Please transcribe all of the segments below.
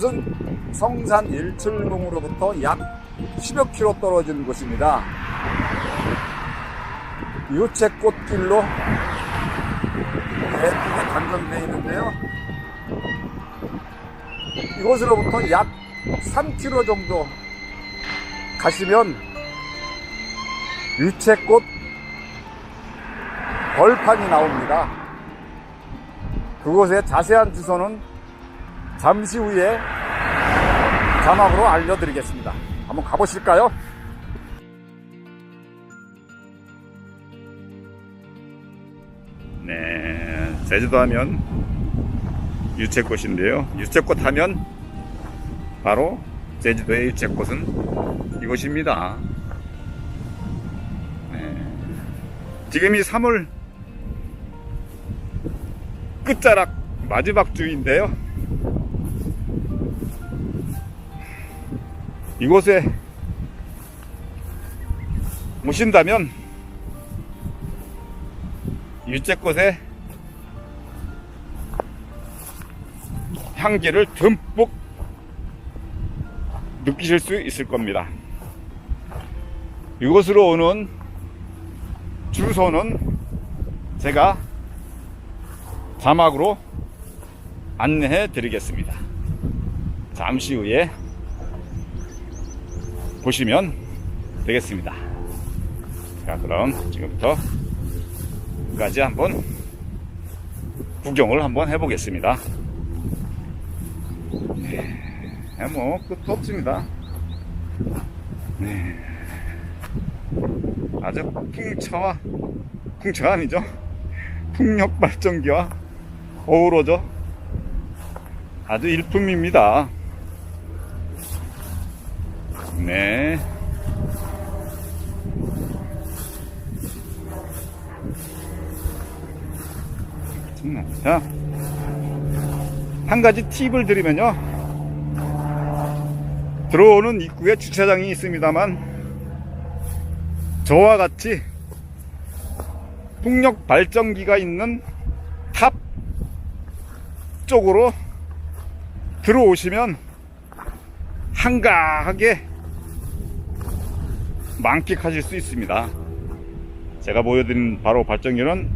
이곳은 성산 일출봉으로부터 약 10여 킬로 떨어진 곳입니다. 유채꽃길로 예쁘게 단전되어 있는데요. 이곳으로부터 약 3km 정도 가시면 유채꽃 벌판이 나옵니다. 그곳의 자세한 주소는 잠시 후에 자막으로 알려드리겠습니다. 한번 가보실까요? 네, 제주도 하면 유채꽃인데요. 유채꽃 하면 바로 제주도의 유채꽃은 이곳입니다. 네. 지금이 3월 끝자락 마지막 주인데요. 이곳에 오신다면 유채꽃의 향기를 듬뿍 느끼실 수 있을 겁니다. 이곳으로 오는 주소는 제가 자막으로 안내해 드리겠습니다. 잠시 후에 보시면 되겠습니다. 자, 그럼 지금부터 까지 한번 구경을 한번 해보겠습니다. 네, 뭐 끝도 없습니다. 네. 아주 풍차와 풍차가 아니죠. 풍력 발전기와 어우러져 아주 일품입니다. 네. 자, 한 가지 팁을 드리면요. 들어오는 입구에 주차장이 있습니다만, 저와 같이 풍력 발전기가 있는 탑 쪽으로 들어오시면 한가하게 만끽하실 수 있습니다. 제가 보여드린 바로 발전기는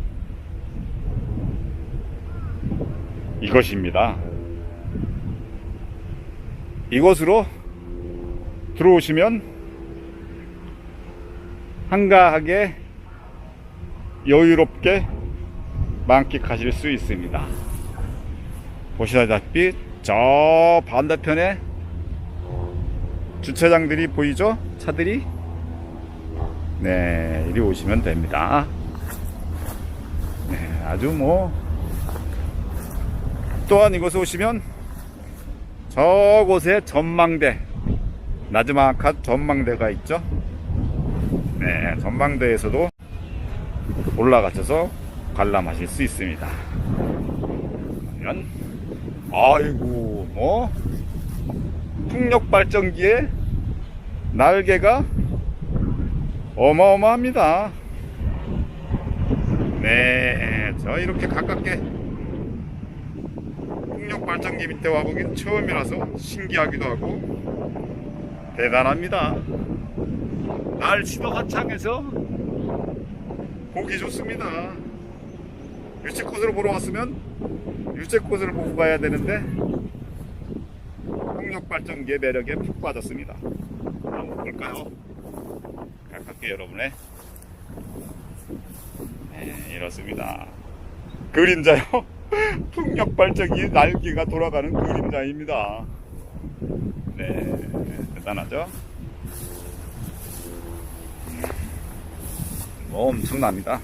이것입니다. 이곳으로 들어오시면 한가하게 여유롭게 만끽하실 수 있습니다. 보시다시피 저 반대편에 주차장들이 보이죠? 차들이 네 이리 오시면 됩니다. 네, 아주 뭐 또한 이곳에 오시면 저곳에 전망대 나즈마카 전망대가 있죠. 네 전망대에서도 올라가셔서 관람하실 수 있습니다. 그러면 아이고 뭐 풍력 발전기의 날개가 어마어마합니다. 네, 저 이렇게 가깝게 풍력 발전기 밑에 와보긴 처음이라서 신기하기도 하고 대단합니다. 날씨도 화창해서 보기 좋습니다. 유채꽃으로 보러 왔으면 유채꽃을 보고 가야 되는데 풍력 발전기의 매력에 푹 빠졌습니다. 한번 볼까요? 가깝게 여러분의 네, 이렇습니다. 그림자요. 풍력 발전기 날개가 돌아가는 그림자입니다. 네, 대단하죠? 뭐 엄청납니다.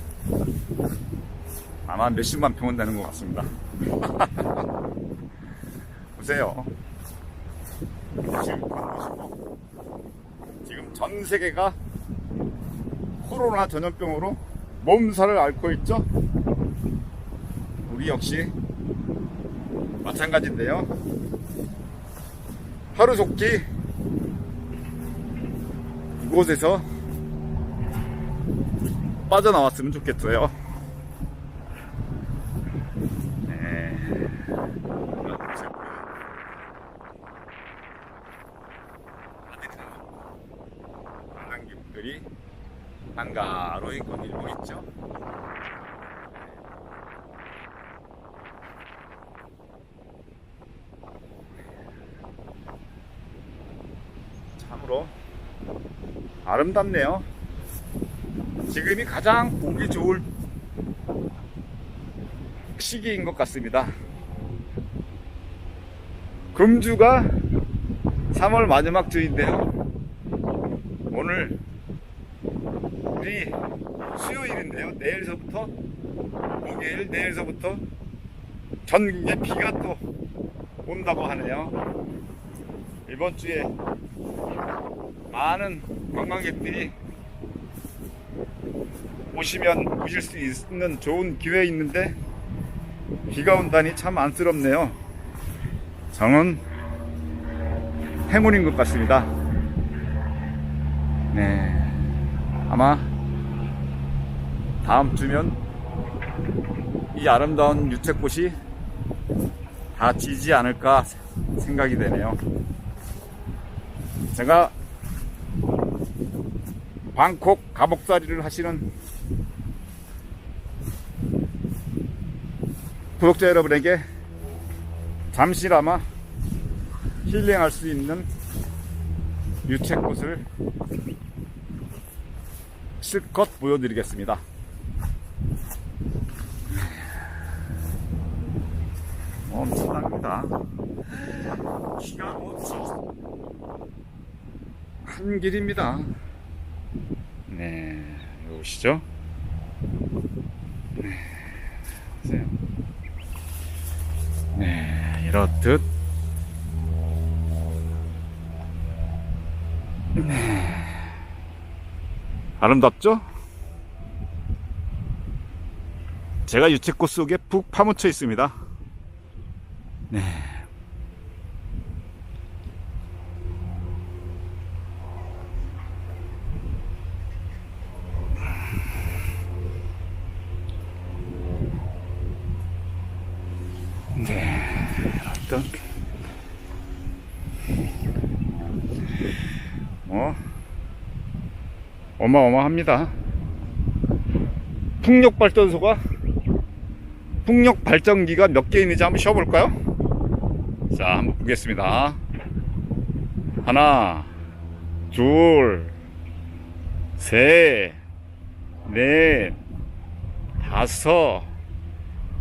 아마 몇십만 평은 되는 것 같습니다. 보세요. 지금 전 세계가 코로나 전염병으로 몸살을 앓고 있죠. 우리 역시 마찬가지인데요. 하루속히 이곳에서 빠져나왔으면 좋겠어요. 네. 한가로이 거닐고 있죠. 참으로 아름답네요. 지금이 가장 보기 좋을 시기인 것 같습니다. 금주가 3월 마지막 주인데요. 오늘 우리 수요일인데요. 내일서부터 목요일 내일서부터 전국에 비가 또 온다고 하네요. 이번 주에 많은 관광객들이 오시면 보실 수 있는 좋은 기회 있는데 비가 온다니 참 안쓰럽네요. 저는 행운인 것 같습니다. 네. 아마 다음 주면 이 아름다운 유채꽃이 다 지지 않을까 생각이 되네요. 제가 방콕 가복살이를 하시는 구독자 여러분에게 잠시나마 힐링할 수 있는 유채꽃을 실컷 보여드리겠습니다. 엄청납니다. 기가 뭐, 한 길입니다. 네, 보시죠. 네. 네, 이렇듯. 네. 아름답죠? 제가 유채꽃 속에 푹 파묻혀 있습니다. 네. 네. 어떤 뭐 어마어마합니다. 풍력 발전소가 풍력 발전기가 몇 개 있는지 한번 쉬어볼까요? 자, 한번 보겠습니다. 하나, 둘, 셋, 넷, 다섯,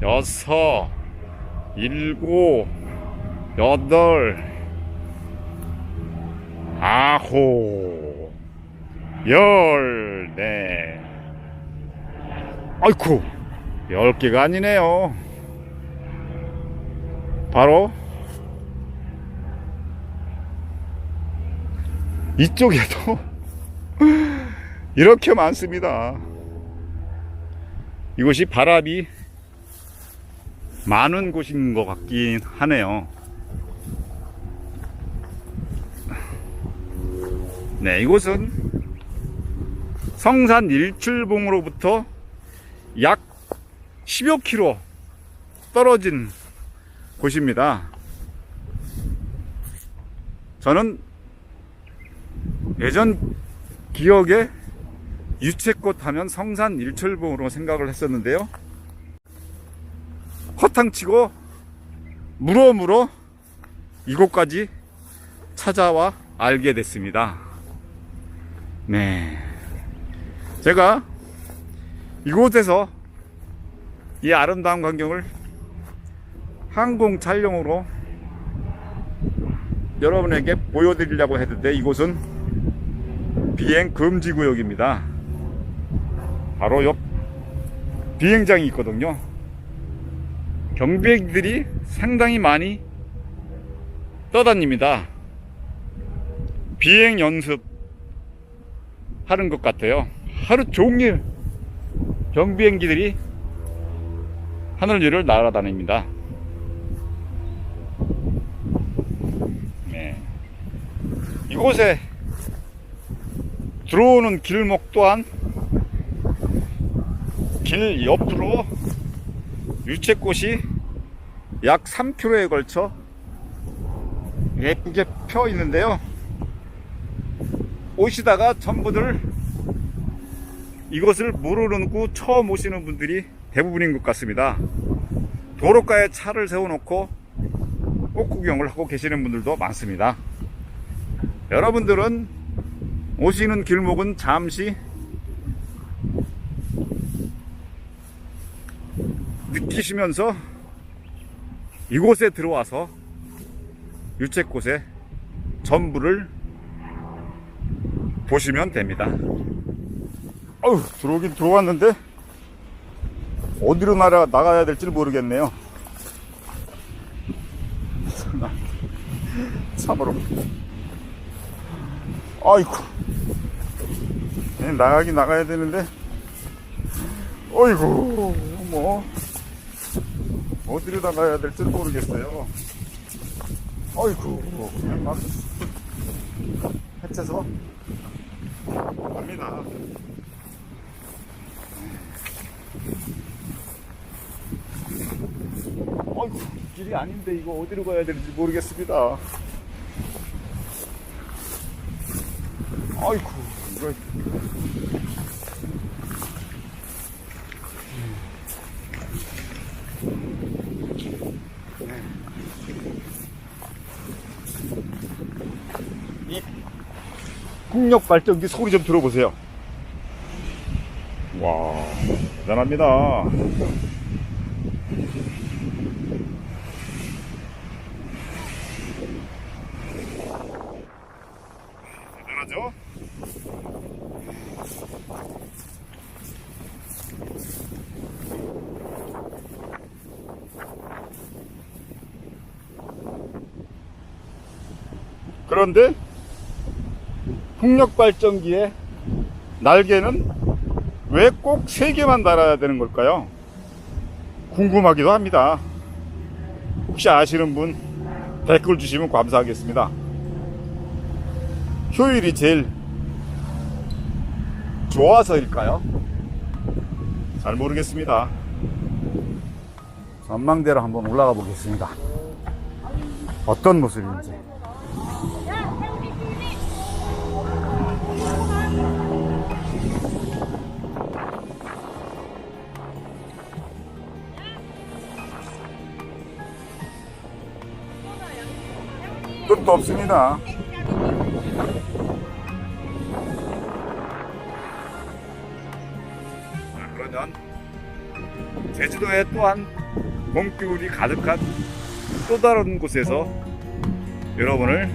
여섯, 일곱, 여덟, 아홉, 열, 네. 아이쿠, 열 개가 아니네요. 바로 이쪽에도 이렇게 많습니다. 이곳이 바람이 많은 곳인 것 같긴 하네요. 네, 이곳은 성산 일출봉으로부터 약 10여 킬로 떨어진 곳입니다. 저는 예전 기억에 유채꽃 하면 성산 일출봉으로 생각을 했었는데요. 허탕치고 물어 이곳까지 찾아와 알게 됐습니다. 네. 제가 이곳에서 이 아름다운 광경을 항공 촬영으로 여러분에게 보여드리려고 했는데 이곳은 비행 금지 구역입니다. 바로 옆 비행장이 있거든요. 경비들이 상당히 많이 떠다닙니다. 비행 연습 하는 것 같아요. 하루 종일 경비행기들이 하늘 위를 날아다닙니다. 네. 이곳에 들어오는 길목 또한 길 옆으로 유채꽃이 약 3km에 걸쳐 예쁘게 펴 있는데요. 오시다가 전부들 이것을 모르고 처음 오시는 분들이 대부분인 것 같습니다. 도로가에 차를 세워놓고 꽃 구경을 하고 계시는 분들도 많습니다. 여러분들은 오시는 길목은 잠시 느끼시면서 이곳에 들어와서 유채꽃의 전부를 보시면 됩니다. 어우, 들어오긴 들어왔는데, 어디로 나가, 나가야 될지 모르겠네요. 참으로. 아이고. 네, 나가긴 나가야 되는데, 어이구, 뭐, 어디로 나가야 될지 모르겠어요. 어이구, 그냥 막, 해쳐서 갑니다. 어이구, 길이 아닌데 이거 어디로 가야 되는지 모르겠습니다. 아이고, 이거. 이 풍력 발전기 소리 좀 들어보세요. 와, 대단합니다. 그런데 풍력 발전기의 날개는 왜꼭세 개만 달아야 되는 걸까요? 궁금하기도 합니다. 혹시 아시는 분 댓글 주시면 감사하겠습니다. 효율이 제일 좋아서일까요? 잘 모르겠습니다. 전망대로 한번 올라가 보겠습니다. 어떤 모습인지. 끝도 없습니다. 자, 그러면 제주도에 또한 봄기운이 가득한 또 다른 곳에서 여러분을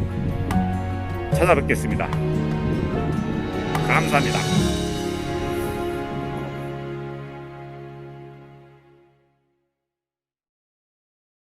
찾아뵙겠습니다. 감사합니다.